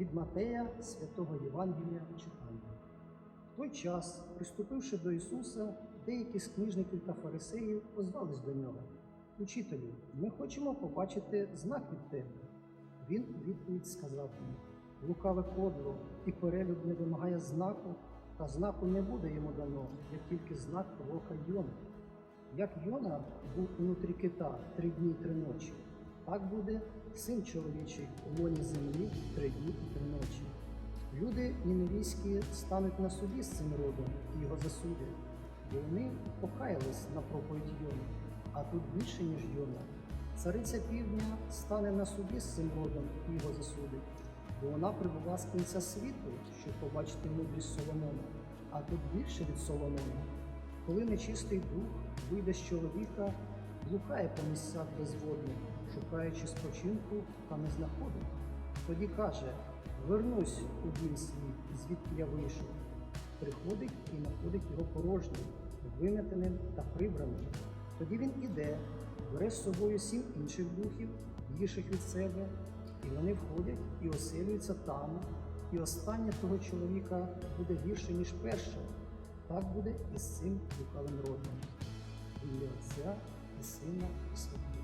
Від Матея святого Євангелія читання. В той час, приступивши до Ісуса, деякі з книжників та фарисеїв озвались до нього. Учителю, ми хочемо побачити знак від тебе. Він у відповідь сказав їм: Лукаве кодло і перелюб не вимагає знаку, та знаку не буде йому дано, як тільки знак пророка Йони. Як Йона був унутрі кита три дні і три ночі, так буде син чоловічий у лоні землі три дні і три ночі. Люди ніневійські стануть на суді з цим родом і його засудять, бо вони покаялись на проповідь Йони, а тут більше, ніж Йона. Цариця півдня стане на суді з цим родом і його засудить, бо вона прибула з кінця світу, щоб побачити мудрість Соломона, а тут більше від Соломона. Коли нечистий дух вийде з чоловіка, блукає по місцях безводних, шукаючи спочинку, та не знаходить. Тоді каже: Вернусь у дім свій, звідки я вийшов. Приходить і знаходить його порожнім, виметеним та прибраним. Тоді він іде, бере з собою сім інших духів, гірших від себе, і вони входять і оселюються там, і останнє того чоловіка буде гірше, ніж перше. Так буде і з цим лукавим родом. Ім'я Отця і Сина і Святого.